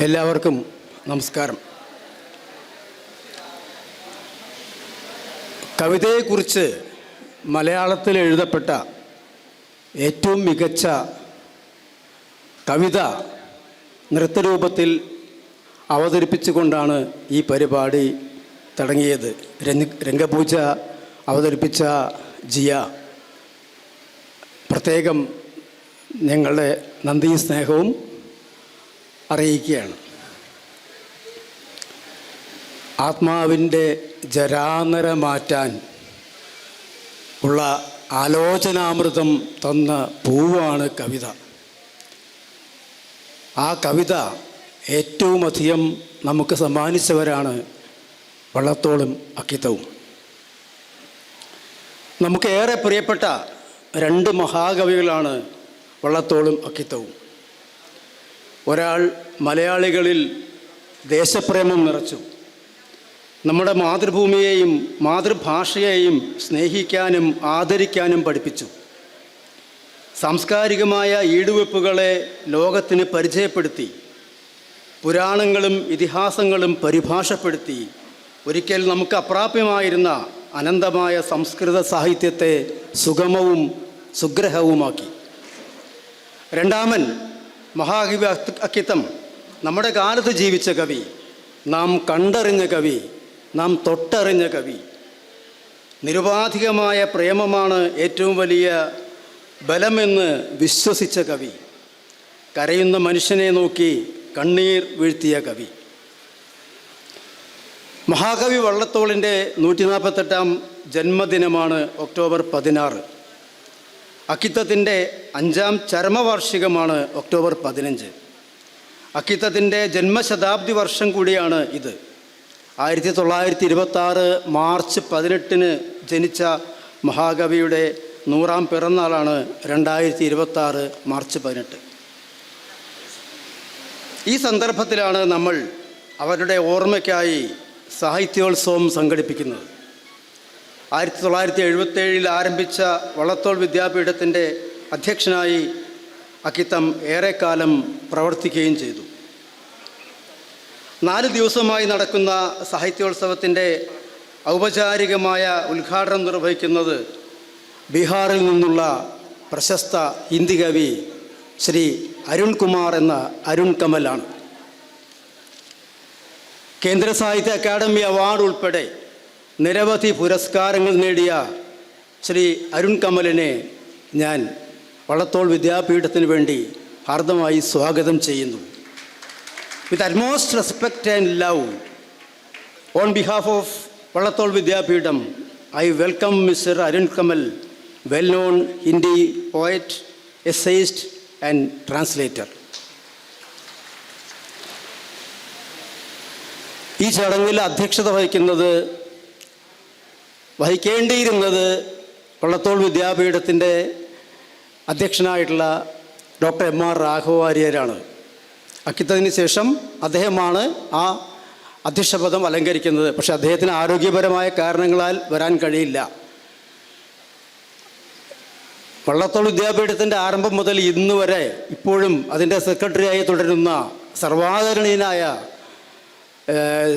എല്ലാവർക്കും നമസ്കാരം. കവിതയെക്കുറിച്ച് മലയാളത്തിൽ എഴുതപ്പെട്ട ഏറ്റവും മികച്ച കവിത നൃത്തരൂപത്തിൽ അവതരിപ്പിച്ചുകൊണ്ടാണ് ഈ പരിപാടി തുടങ്ങിയത്. രംഗപൂജ അവതരിപ്പിച്ച ജിയ. പ്രത്യേകം ഞങ്ങളുടെ നന്ദി സ്നേഹവും അറിയിക്കുകയാണ്. ആത്മാവിന്റെ ജരാനര മാറ്റാൻ ഉള്ള ആലോചനാമൃതം തന്ന പൂവാണ് കവിത. ആ കവിത ഏറ്റവും അധികം നമുക്ക് സമ്മാനിച്ചവരാണ് വള്ളത്തോളും അക്കിത്തവും. നമുക്ക് ഏറെ പ്രിയപ്പെട്ട രണ്ട് മഹാകവികളാണ് വള്ളത്തോളും അക്കിത്തവും. ഒരാൾ മലയാളികളിൽ ദേശപ്രേമം നിറച്ചു. നമ്മുടെ മാതൃഭൂമിയെയും മാതൃഭാഷയെയും സ്നേഹിക്കാനും ആദരിക്കാനും പഠിപ്പിച്ചു. സാംസ്കാരികമായ ഈടുവെപ്പുകളെ ലോകത്തിന് പരിചയപ്പെടുത്തി. പുരാണങ്ങളും ഇതിഹാസങ്ങളും പരിഭാഷപ്പെടുത്തി. ഒരിക്കൽ നമുക്ക് അപ്രാപ്യമായിരുന്ന അനന്തമായ സംസ്കൃത സാഹിത്യത്തെ സുഗമവും സുഗ്രഹവുമാക്കി. രണ്ടാമൻ മഹാകവി അക്- അക്കിത്തം നമ്മുടെ കാലത്ത് ജീവിച്ച കവി നാം കണ്ടറിഞ്ഞ കവി നാം തൊട്ടറിഞ്ഞ കവി. നിരുപാധികമായ പ്രേമമാണ് ഏറ്റവും വലിയ ബലമെന്ന് വിശ്വസിച്ച കവി. കരയുന്ന മനുഷ്യനെ നോക്കി കണ്ണീർ വീഴ്ത്തിയ കവി. മഹാകവി വള്ളത്തോളിന്റെ നൂറ്റി നാൽപ്പത്തെട്ടാം ജന്മദിനമാണ് ഒക്ടോബർ പതിനാറ്. അക്കിത്തത്തിന്റെ അഞ്ചാം ചരമവാർഷികമാണ് ഒക്ടോബർ പതിനഞ്ച്. അക്കിത്തത്തിന്റെ ജന്മശതാബ്ദി വർഷം കൂടിയാണ് ഇത്. ആയിരത്തി തൊള്ളായിരത്തി ഇരുപത്തി ആറ് മാർച്ച് പതിനെട്ടിന് ജനിച്ച മഹാകവിയുടെ നൂറാം പിറന്നാളാണ് രണ്ടായിരത്തി ഇരുപത്തി ആറ് മാർച്ച് പതിനെട്ട്. ഈ സന്ദർഭത്തിലാണ് നമ്മൾ അവരുടെ ഓർമ്മയ്ക്കായി സാഹിത്യോത്സവം സംഘടിപ്പിക്കുന്നത്. ആയിരത്തി തൊള്ളായിരത്തി എഴുപത്തേഴിൽ ആരംഭിച്ച വള്ളത്തോൾ വിദ്യാപീഠത്തിന്റെ അധ്യക്ഷനായി അക്കിത്തം ഏറെക്കാലം പ്രവർത്തിക്കുകയും ചെയ്തു. നാല് ദിവസമായി നടക്കുന്ന സാഹിത്യോത്സവത്തിന്റെ ഔപചാരികമായ ഉദ്ഘാടനം നിർവഹിക്കുന്നത് ബീഹാറിൽ നിന്നുള്ള പ്രശസ്ത ഹിന്ദി കവി ശ്രീ അരുൺകുമാർ എന്ന അരുൺ കമലാണ്. കേന്ദ്ര സാഹിത്യ അക്കാദമി അവാർഡ് ഉൾപ്പെടെ നിരവധി പുരസ്കാരങ്ങൾ നേടിയ ശ്രീ അരുൺ കമലിനെ ഞാൻ വള്ളത്തോൾ വിദ്യാപീഠത്തിന് വേണ്ടി ഹാർദമായി സ്വാഗതം ചെയ്യുന്നു. With utmost respect and love on behalf of Vallathol Vidyapeetham I welcome mister Arun Kamal well known Hindi poet essayist and translator ഈ ചടങ്ങിൽ അധ്യക്ഷത വഹിക്കുന്നത് വഹിക്കേണ്ടിയിരുന്നത് വള്ളത്തോൾ വിദ്യാപീഠത്തിന്റെ അധ്യക്ഷനായിട്ടുള്ള ഡോക്ടർ എം ആർ രാഘവാര്യരാണ് അക്കിത്തതിന് ശേഷം അദ്ദേഹമാണ് ആ അധ്യക്ഷപദം അലങ്കരിക്കുന്നത്. പക്ഷേ അദ്ദേഹത്തിന് ആരോഗ്യപരമായ കാരണങ്ങളാൽ വരാൻ കഴിയില്ല. വള്ളത്തോൾ വിദ്യാപീഠത്തിന്റെ ആരംഭം മുതൽ ഇന്ന് വരെ ഇപ്പോഴും അതിന്റെ സെക്രട്ടറിയായി തുടരുന്ന സർവാദരണീയനായ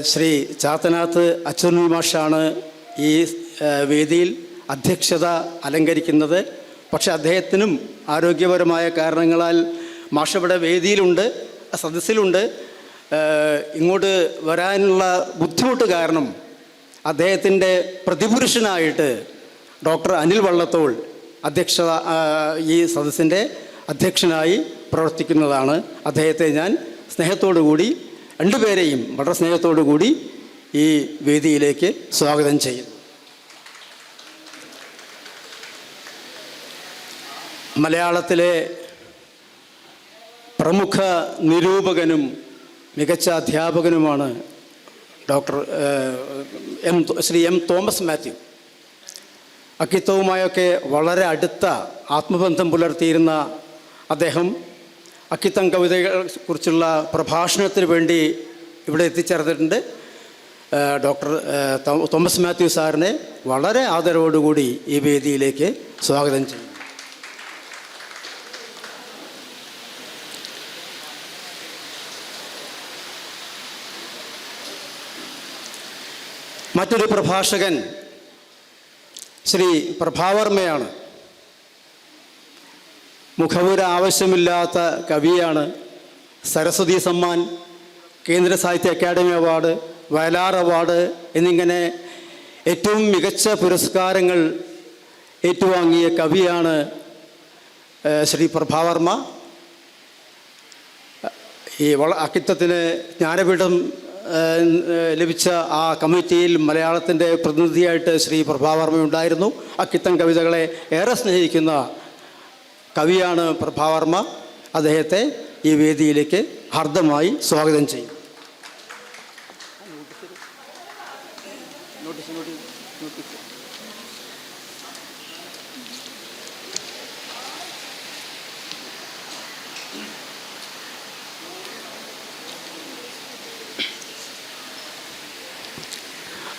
ശ്രീ ചാത്തനാത്ത് അച്യുതൻ മാഷാണ് ഈ വേദിയിൽ അധ്യക്ഷത അലങ്കരിക്കുന്നത്. പക്ഷേ അദ്ദേഹത്തിനും ആരോഗ്യപരമായ കാരണങ്ങളാൽ മാഷവിടെ വേദിയിലുണ്ട് സദസ്സിലുണ്ട്. ഇങ്ങോട്ട് വരാനുള്ള ബുദ്ധിമുട്ട് കാരണം അദ്ദേഹത്തിന്റെ പ്രതിപുരുഷനായിട്ട് ഡോക്ടർ അനിൽ വള്ളത്തോൾ അധ്യക്ഷ ഈ സദസ്സിന്റെ അധ്യക്ഷനായി പ്രവർത്തിക്കുന്നതാണ്. അദ്ദേഹത്തെ ഞാൻ സ്നേഹത്തോടു കൂടി രണ്ടുപേരെയും വളരെ സ്നേഹത്തോടു കൂടി ഈ വേദിയിലേക്ക് സ്വാഗതം ചെയ്യുന്നു. മലയാളത്തിലെ പ്രമുഖ നിരൂപകനും മികച്ച അധ്യാപകനുമാണ് doctor M Shri M Thomas Mathew. അക്കിത്തവുമായൊക്കെ വളരെ അടുത്ത ആത്മബന്ധം പുലർത്തിയിരുന്ന അദ്ദേഹം അക്കിത്തം കവിതകളെ കുറിച്ചുള്ള പ്രഭാഷണത്തിന് വേണ്ടി ഇവിടെ എത്തിച്ചേർന്നിട്ടുണ്ട്. ഡോക്ടർ തോമസ് മാത്യു സാറിനെ വളരെ ആദരവോടുകൂടി ഈ വേദിയിലേക്ക് സ്വാഗതം ചെയ്യും മറ്റൊരു പ്രഭാഷകൻ ശ്രീ പ്രഭാവർമ്മയാണ്. മുഖപുര ആവശ്യമില്ലാത്ത കവിയാണ് സരസ്വതി സമ്മാൻ കേന്ദ്ര സാഹിത്യ അക്കാദമി അവാർഡ് വയലാർ അവാർഡ് എന്നിങ്ങനെ ഏറ്റവും മികച്ച പുരസ്കാരങ്ങൾ ഏറ്റുവാങ്ങിയ കവിയാണ് ശ്രീ പ്രഭാവർമ്മ. ഈ വള അക്കിത്തത്തിന് ജ്ഞാനപീഠം ലഭിച്ച ആ കമ്മിറ്റിയിൽ മലയാളത്തിന്റെ പ്രതിനിധിയായിട്ട് ശ്രീ പ്രഭാവർമ്മ ഉണ്ടായിരുന്നു. അക്കിത്തൻ കവിതകളെ ഏറെ സ്നേഹിക്കുന്ന കവിയാണ് പ്രഭാവർമ്മ. അദ്ദേഹത്തെ ഈ വേദിയിലേക്ക് ഹർദ്ദമായി സ്വാഗതം ചെയ്യും.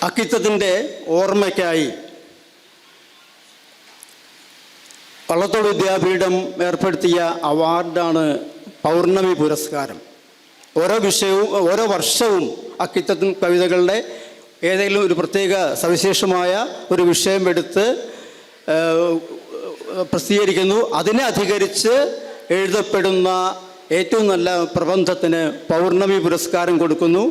അക്കിത്തത്തിന്റെ ഓർമ്മയ്ക്കായി പള്ളത്തോട് വിദ്യാപീഠം ഏർപ്പെടുത്തിയ അവാർഡാണ് പൗർണമി പുരസ്കാരം. ഓരോ വിഷയവും ഓരോ വർഷവും അക്കിത്തത്തിൻ കവിതകളുടെ ഏതെങ്കിലും ഒരു പ്രത്യേക സവിശേഷമായ ഒരു വിഷയം എടുത്ത് പ്രസിദ്ധീകരിക്കുന്നു. അതിനെ അധികരിച്ച് എഴുതപ്പെടുന്ന ഏറ്റവും നല്ല പ്രബന്ധത്തിന് പൗർണമി പുരസ്കാരം കൊടുക്കുന്നു.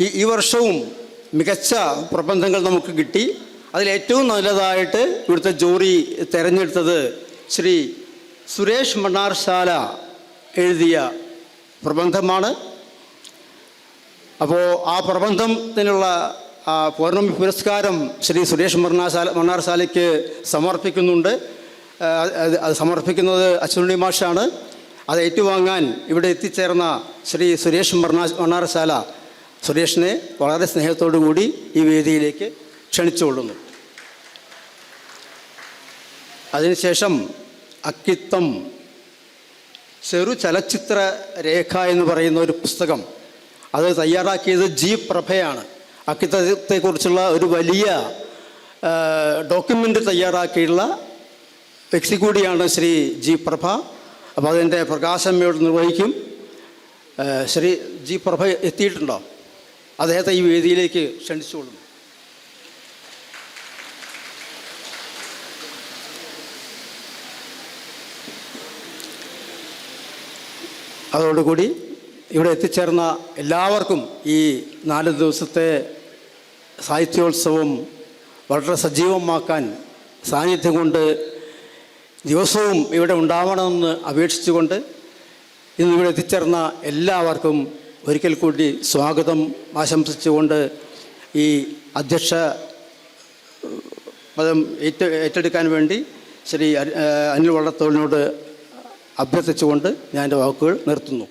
ഈ ഈ വർഷവും മികച്ച പ്രബന്ധങ്ങൾ നമുക്ക് കിട്ടി. അതിലേറ്റവും നല്ലതായിട്ട് ഇവിടുത്തെ ജോറി തിരഞ്ഞെടുത്തത് ശ്രീ സുരേഷ് മണ്ണാർശാല എഴുതിയ പ്രബന്ധമാണ്. അപ്പോൾ ആ പ്രബന്ധത്തിനുള്ള പൗർണമി പുരസ്കാരം ശ്രീ സുരേഷ് മണ്ണാശാല മണ്ണാർശാലയ്ക്ക് സമർപ്പിക്കുന്നുണ്ട്. അത് അത് സമർപ്പിക്കുന്നത് അച്ഛനുണ്ണി മാഷാണ്. അത് ഏറ്റുവാങ്ങാൻ ഇവിടെ എത്തിച്ചേർന്ന ശ്രീ സുരേഷ് മണ്ണാ മണ്ണാർശാല സുരേഷിനെ വളരെ സ്നേഹത്തോടു കൂടി ഈ വേദിയിലേക്ക് ക്ഷണിച്ചുകൊള്ളുന്നു. അതിനുശേഷം അക്കിത്തം ചെറു ചലച്ചിത്ര രേഖ എന്ന് പറയുന്ന ഒരു പുസ്തകം അത് തയ്യാറാക്കിയത് ജി പ്രഭയാണ്. അക്കിത്തത്തെക്കുറിച്ചുള്ള ഒരു വലിയ ഡോക്യുമെന്റ് തയ്യാറാക്കിയുള്ള വ്യക്തി കൂടിയാണ് ശ്രീ ജി പ്രഭ. അപ്പോൾ അതിന്റെ പ്രകാശം ഇവിടെ നിർവഹിക്കും. ശ്രീ ജി പ്രഭ എത്തിയിട്ടുണ്ടോ? അദ്ദേഹത്തെ ഈ വേദിയിലേക്ക് ക്ഷണിച്ചുകൊള്ളുന്നു അതോടുകൂടി ഇവിടെ എത്തിച്ചേർന്ന എല്ലാവർക്കും ഈ നാല് ദിവസത്തെ സാഹിത്യോത്സവം വളരെ സജീവമാക്കാൻ സാന്നിധ്യം കൊണ്ട് ദിവസവും ഇവിടെ ഉണ്ടാവണമെന്ന് അപേക്ഷിച്ചുകൊണ്ട് ഇന്ന് ഇവിടെ എത്തിച്ചേർന്ന എല്ലാവർക്കും ഒരിക്കൽ കൂടി സ്വാഗതം ആശംസിച്ചുകൊണ്ട് ഈ അധ്യക്ഷ പദം ഏറ്റ ഏറ്റെടുക്കാൻ വേണ്ടി ശ്രീ അനിൽ വള്ളത്തോളിനോട് അഭ്യർത്ഥിച്ചുകൊണ്ട് ഞാൻ എന്റെ വാക്കുകൾ നിർത്തുന്നു.